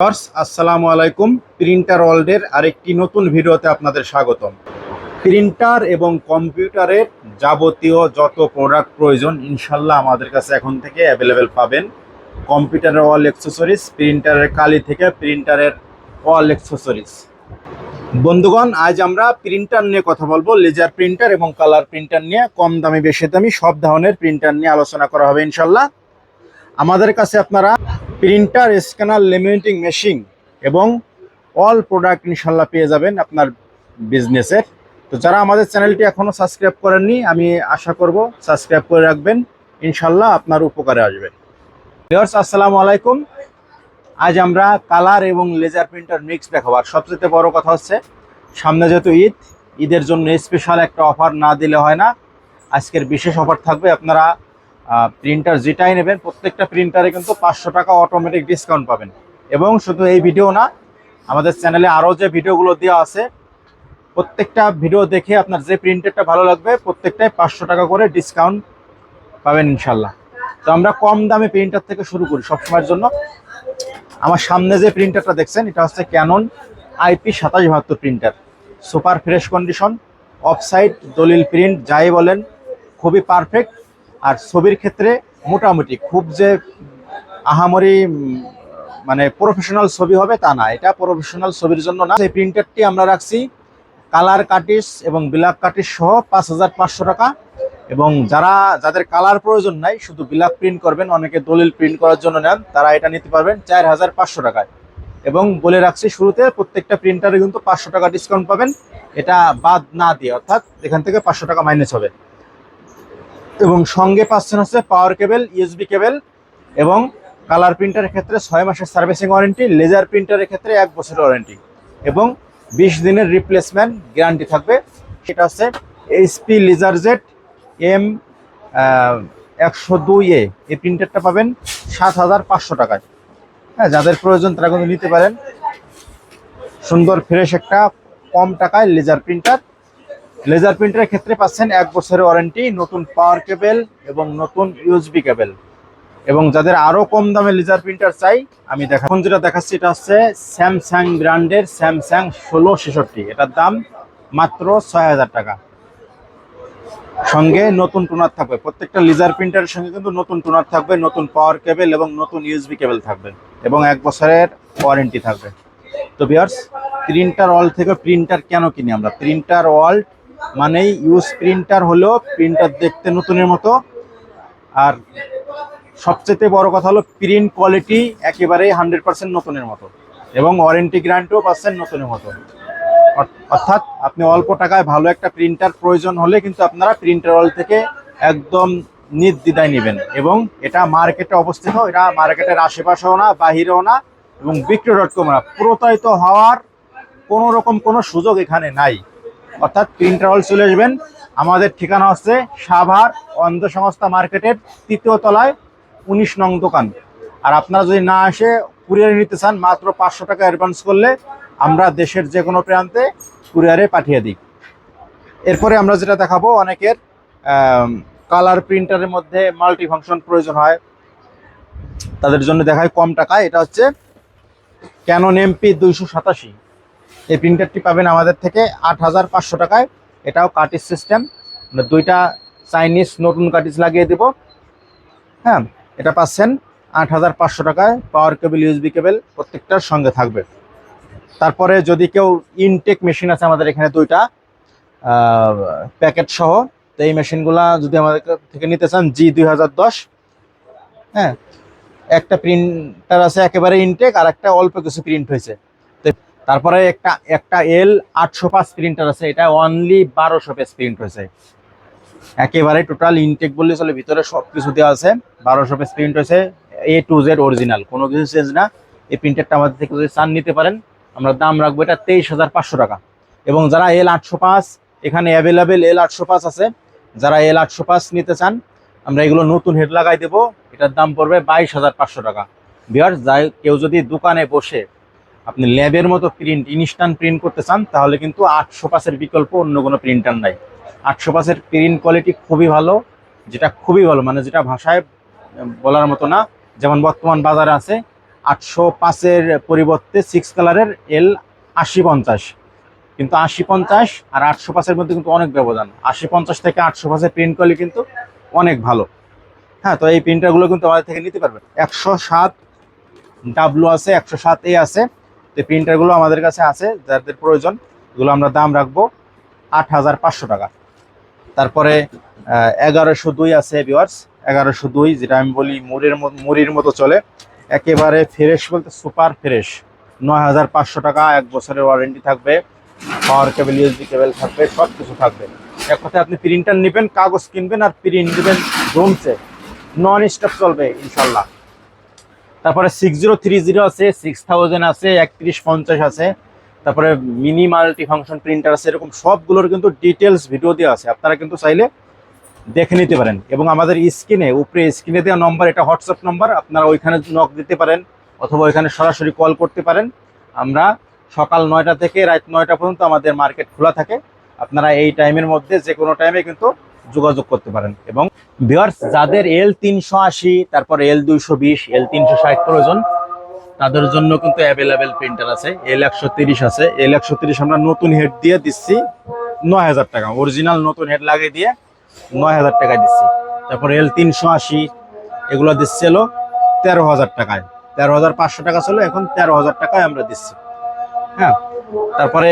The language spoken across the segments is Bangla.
আসসালামু আলাইকুম। প্রিন্টার ওয়ার্ল্ডের আরেকটি নতুন ভিডিওতে আপনাদের স্বাগতম। প্রিন্টার এবং কম্পিউটারের যাবতীয় যত প্রোডাক্ট প্রয়োজন, ইনশাল্লাহ আমাদের কাছে এখন থেকে অ্যাভেলেবেল পাবেন। কম্পিউটারের অল অ্যাক্সেসরিজ প্রিন্টারের কালি থেকে প্রিন্টারের অল অ্যাক্সেসরিজ বন্ধুগণ, আজ আমরা প্রিন্টার নিয়ে কথা বলব। লেজার প্রিন্টার এবং কালার প্রিন্টার নিয়ে, কম দামি, বেশি দামি, সব ধরনের প্রিন্টার নিয়ে আলোচনা করা হবে ইনশাল্লাহ। আমাদের কাছে আপনারা প্রিন্টার, স্ক্যানার, লেমিনেটিং মেশিন এবং অল প্রোডাক্ট ইনশাল্লাহ পেয়ে যাবেন আপনার বিজনেসের তো যারা আমাদের চ্যানেলটি এখনও সাবস্ক্রাইব করেননি, আমি আশা করব সাবস্ক্রাইব করে রাখবেন। ইনশাল্লাহ আপনার উপকারে আসবে। ভিউয়ার্স, আসসালামু আলাইকুম। আজ আমরা কালার এবং লেজার প্রিন্টার মিক্স দেখাবো। আর সবচেয়ে বড় কথা হচ্ছে, সামনে যেহেতু ঈদ, ঈদের জন্য স্পেশাল একটা অফার না দিলে হয় না। আজকের বিশেষ অফার থাকবে আপনারা প্রিন্টার যেটাই নেবেন, প্রত্যেকটা প্রিন্টারে কিন্তু পাঁচশো টাকা অটোমেটিক ডিসকাউন্ট পাবেন। এবং শুধু এই ভিডিও না, আমাদের চ্যানেলে আরও যে ভিডিওগুলো দেওয়া আছে, প্রত্যেকটা ভিডিও দেখে আপনার যে প্রিন্টারটা ভালো লাগবে প্রত্যেকটাই পাঁচশো টাকা করে ডিসকাউন্ট পাবেন ইনশাল্লাহ। তো আমরা কম দামে প্রিন্টার থেকে শুরু করি সবসময়ের জন্য। আমার সামনে যে প্রিন্টারটা দেখছেন, এটা হচ্ছে ক্যানন আইপি সাতাশ বাহাত্তর প্রিন্টার সুপার ফ্রেশ কন্ডিশন অফসাইড দলিল প্রিন্ট যাই বলেন, খুবই পারফেক্ট আর ছবির ক্ষেত্রে মোটামুটি খুব যে আহামরি মানে প্রফেশনাল ছবি হবে তা না। এটা প্রফেশনাল ছবির জন্য না। এই প্রিন্টারটি আমরা রাখছি কালার কাটিস এবং ব্ল্যাক কাটিস সহ পাঁচ হাজার পাঁচশো টাকা। এবং যারা, যাদের কালার প্রয়োজন নাই, শুধু ব্ল্যাক প্রিন্ট করবেন, অনেকে দলিল প্রিন্ট করার জন্য নেন, তারা এটা নিতে পারবেন চার হাজার পাঁচশো টাকায়। এবং বলে রাখছি, শুরুতে প্রত্যেকটা প্রিন্টারে কিন্তু পাঁচশো টাকা ডিসকাউন্ট পাবেন। এটা বাদ না দিয়ে, অর্থাৎ এখান থেকে পাঁচশো টাকা মাইনাস হবে। এবং সঙ্গে পাচ্ছেন হচ্ছে পাওয়ার কেবেল ইউএসবি কেবেল এবং কালার প্রিন্টারের ক্ষেত্রে ছয় মাসের সার্ভিসিং ওয়ারেন্টি লেজার প্রিন্টারের ক্ষেত্রে এক বছরের ওয়ারেন্টি এবং বিশ দিনের রিপ্লেসমেন্ট গ্যারান্টি থাকবে। সেটা হচ্ছে এইচপি লেজার জেট এম একশো দুই এ এই প্রিন্টারটা পাবেন সাত হাজার পাঁচশো টাকায়। হ্যাঁ যাদের প্রয়োজন তারা কিন্তু নিতে পারেন। সুন্দর ফ্রেশ একটা, কম টাকায় লেজার প্রিন্টার লেজার প্রিন্টারের ক্ষেত্রে পাচ্ছেন এক বছরের ওয়ারেন্টি, নতুন পাওয়ার কেবল এবং নতুন ইউএসবি কেবল। এবং যাদের আরও কম দামে লেজার প্রিন্টার চাই, আমি এখন যেটা দেখাচ্ছি, এটা হচ্ছে স্যামসাং ব্র্যান্ডের স্যামসাং ষোলো ছেষট্টি। এটার দাম মাত্র ছয় হাজার টাকা। সঙ্গে নতুন টোনার থাকবে। প্রত্যেকটা লেজার প্রিন্টারের সঙ্গে কিন্তু নতুন টোনার থাকবে, নতুন পাওয়ার কেবল এবং নতুন ইউএসবি কেবল থাকবে এবং এক বছরের ওয়ারেন্টি থাকবে। তো বিয়ার্স প্রিন্টার ওয়াল থেকে প্রিন্টার কেন কিনি আমরা? প্রিন্টার ওয়াল মানেই ইউজ প্রিন্টার হলো প্রিন্টার দেখতে নতুনের মতো। আর সবচেয়ে বড় কথা হলো প্রিন্ট কোয়ালিটি একেবারেই হান্ড্রেড পার্সেন্ট নতুনের মতো এবং ওয়ারেন্টি গ্যারান্টিও পাচ্ছেন নতুনের মতো। অর- অর্থাৎ আপনি অল্প টাকায় ভালো একটা প্রিন্টার প্রয়োজন হলে কিন্তু আপনারা প্রিন্টার ওয়াল থেকে একদম নির্দ্বিধায় নেবেন এবং এটা মার্কেটে অবস্থিত, এটা মার্কেটের আশেপাশেও না, বাহিরেও না এবং বিক্রি ডট কম না প্রতারিত হওয়ার কোনো রকম কোনো সুযোগ এখানে নাই। অর্থাৎ প্রিন্টার হল চলে আসবেন। আমাদের ঠিকানা হচ্ছে সাভার অন্ধ সংস্থা মার্কেটের তৃতীয় তলায় উনিশ নং দোকান। আর আপনারা যদি না আসে কুরিয়ারে নিতে চান, মাত্র পাঁচশো টাকা অ্যাডভান্স করলে আমরা দেশের যে কোনো প্রান্তে কুরিয়ারে পাঠিয়ে দিই। এরপরে আমরা যেটা দেখাবো, অনেকের কালার প্রিন্টারের মধ্যে মাল্টি ফাংশন প্রয়োজন হয়। তাদের জন্য দেখায় কম টাকায়। এটা হচ্ছে ক্যানন এমপি দুইশো সাতাশি। এই প্রিন্টারটি পাবেন আমাদের থেকে আট হাজার পাঁচশো টাকায়। এটাও কাটিস সিস্টেম দুইটা চাইনিজ নতুন কাটিস লাগিয়ে দেব। হ্যাঁ এটা পাচ্ছেন আট হাজার পাঁচশো টাকায় পাওয়ার কেবল ইউএসবি কেবল প্রত্যেকটার সঙ্গে থাকবে। তারপরে যদি কেউ ইনটেক মেশিন আছে আমাদের এখানে দুইটা প্যাকেট সহ, তো এই মেশিনগুলা যদি আমাদের থেকে নিতে চান জি দুই হাজার দশ। হ্যাঁ একটা প্রিন্টার আছে একেবারে ইনটেক আর একটা অল্প কিছু প্রিন্ট হয়েছে। তারপরে একটা একটা এল আটশো পাঁচ প্রিন্টার আছে, এটা অনলি বারোশো পেজ প্রিন্ট হয়েছে। একেবারে টোটাল ইনটেক বললে চলে, ভিতরে সব কিছু দেওয়া আছে, বারোশো পেজ প্রিন্ট হয়েছে এ টু জেড অরিজিনাল কোনো কিছু চেঞ্জ না। এই প্রিন্টারটা আমাদের থেকে যদি চান নিতে পারেন, আমরা দাম রাখব এটা তেইশ হাজার পাঁচশো টাকা। এবং যারা এল আটশো পাঁচ, এখানে অ্যাভেলেবেল এল আটশো পাঁচ আছে, যারা এল আটশো পাঁচ নিতে চান, আমরা এগুলো নতুন হেড লাগাই দেবো, এটার দাম পড়বে বাইশ হাজার পাঁচশো টাকা। বিহার যাই কেউ যদি দোকানে বসে আপনি ল্যাবের মতো প্রিন্ট ইনস্ট্যান্ট প্রিন্ট করতে চান, তাহলে কিন্তু আটশো পাঁচের বিকল্প অন্য কোনো প্রিন্টার নাই। আটশো পাঁচের প্রিন্ট কোয়ালিটি খুবই ভালো, যেটা খুবই ভালো মানে যেটা ভাষায় বলার মতো না, যেমন বর্তমান বাজারে আছে, আটশো পাঁচের পরিবর্তে সিক্স কালারের এল আশি পঞ্চাশ। কিন্তু আশি পঞ্চাশ আর আটশো পাঁচের মধ্যে কিন্তু অনেক ব্যবধান। আশি পঞ্চাশ থেকে আটশো পাঁচের প্রিন্ট কোয়ালিটি কিন্তু অনেক ভালো। হ্যাঁ তো এই প্রিন্টারগুলো কিন্তু আমাদের থেকে নিতে পারবেন। একশো সাত ডাব্লু আছে, একশো সাত এ আছে। এই প্রিন্টারগুলো আমাদের কাছে আছে, যাদের প্রয়োজন, এগুলো আমরা দাম রাখব আট হাজার পাঁচশো টাকা। তারপরে এগারোশো দুই আছে ভিওয়ার্স এগারোশো দুই, যেটা আমি বলি মুড়ির মুড়ির মতো চলে। একেবারে ফ্রেশ বলতে সুপার ফ্রেশ নয় হাজার পাঁচশো টাকা, এক বছরের ওয়ারেন্টি থাকবে পাওয়ার কেবল ইউএসবি কেবল থাকবে সব কিছু থাকবে। এক কথায় আপনি প্রিন্টার নেবেন, কাগজ কিনবেন আর প্রিন্ট নেবেন রুমসে নন স্টপ চলবে, ইনশাল্লাহ। তারপরে সিক্স জিরো থ্রি জিরো আছে সিক্স থাউজেন্ড আছে, একত্রিশ পঞ্চাশ আছে। তারপরে মিনি মাল্টি ফাংশন প্রিন্টার আছে, এরকম সবগুলোর কিন্তু ডিটেলস ভিডিও দেওয়া আছে। আপনারা কিন্তু চাইলে দেখে নিতে পারেন। এবং আমাদের স্ক্রিনে, উপরে স্ক্রিনে দেওয়া নম্বর এটা হোয়াটসঅ্যাপ নম্বর আপনারা ওইখানে নক দিতে পারেন অথবা ওইখানে সরাসরি কল করতে পারেন। আমরা সকাল নয়টা থেকে রাত নয়টা পর্যন্ত আমাদের মার্কেট খোলা থাকে। আপনারা এই টাইমের মধ্যে যে কোনো টাইমে কিন্তু যোগাযোগ করতে পারেন। এবং ভিওয়ার্স যাদের এল তিনশো আশি, তারপর এল দুইশো বিশ এল তিনশো ষাট প্রয়োজন, তাদের জন্য কিন্তু অ্যাভেলেবেল প্রিন্টার আছে। এল একশো তিরিশ আছে। এল একশো তিরিশ আমরা নতুন হেড দিয়ে দিচ্ছি নয় হাজার টাকা। অরিজিনাল নতুন হেড লাগিয়ে দিয়ে নয় হাজার টাকায় দিচ্ছি। তারপর এল তিনশো আশি, এগুলো দিচ্ছে হলো তেরো হাজার টাকায়। তেরো হাজার পাঁচশো টাকা ছিল, এখন তেরো হাজার টাকায় আমরা দিচ্ছি। হ্যাঁ? তারপরে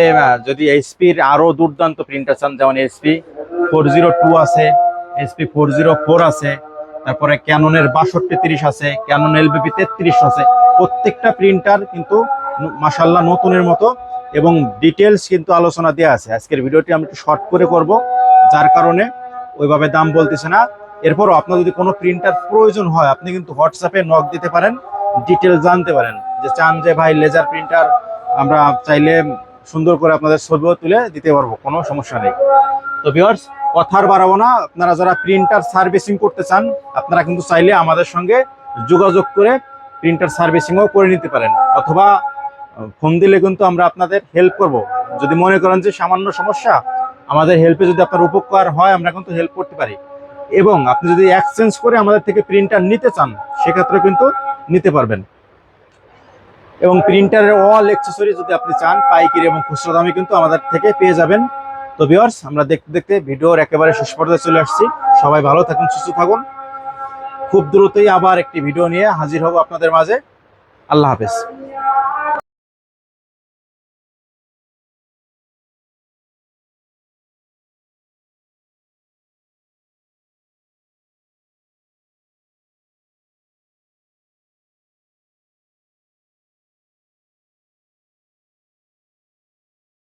যদি এইচপির আরও দুর্দান্ত প্রিন্টার চান, যেমন এইচপি ফোর জিরো টু আছে এইচপি ফোর জিরো ফোর আছে, তারপরে ক্যাননের বাষট্টি তিরিশ আছে ক্যানন এলবিপি তেত্রিশ আছে। প্রত্যেকটা প্রিন্টার কিন্তু মাসাল্লাহ নতুনের মতো এবং ডিটেলস কিন্তু আলোচনা দেওয়া আছে। আজকের ভিডিওটি আমি একটু শর্ট করে করব, যার কারণে ওইভাবে দাম বলতেছে না। এরপরও আপনার যদি কোনো প্রিন্টার প্রয়োজন হয়, আপনি কিন্তু হোয়াটসঅ্যাপে নক দিতে পারেন ডিটেলস জানতে পারেন। যে চান যে ভাই লেজার প্রিন্টার আমরা চাইলে সুন্দর করে আপনাদের ছবিও তুলে দিতে পারব, কোনো সমস্যা নেই। তো ভিউয়ার্স কথার বাড়াবো না। আপনারা যারা প্রিন্টার সার্ভিসিং করতে চান, আপনারা কিন্তু চাইলে আমাদের সঙ্গে যোগাযোগ করে প্রিন্টার সার্ভিসিংও করে নিতে পারেন। অথবা ফোন দিলে কিন্তু আমরা আপনাদের হেল্প করব। যদি মনে করেন যে সামান্য সমস্যা, আমাদের হেল্পে যদি আপনার উপকার হয়, আমরা কিন্তু হেল্প করতে পারি। এবং আপনি যদি এক্সচেঞ্জ করে আমাদের থেকে প্রিন্টার নিতে চান, সেক্ষেত্রে কিন্তু নিতে পারবেন। এবং প্রিন্টারের অল অ্যাক্সেসরি যদি আপনি চান, পাইকারি এবং খুচরা দামে কিন্তু আমাদের থেকে পেয়ে যাবেন। তো ভিওয়ার্স আমরা দেখতে দেখতে ভিডিওর একেবারে শেষ পর্যায়ে চলে আসছি। সবাই ভালো থাকুন, সুস্থ থাকুন। খুব দ্রুতই আবার একটি ভিডিও নিয়ে হাজির হব আপনাদের মাঝে। আল্লাহ হাফেজ।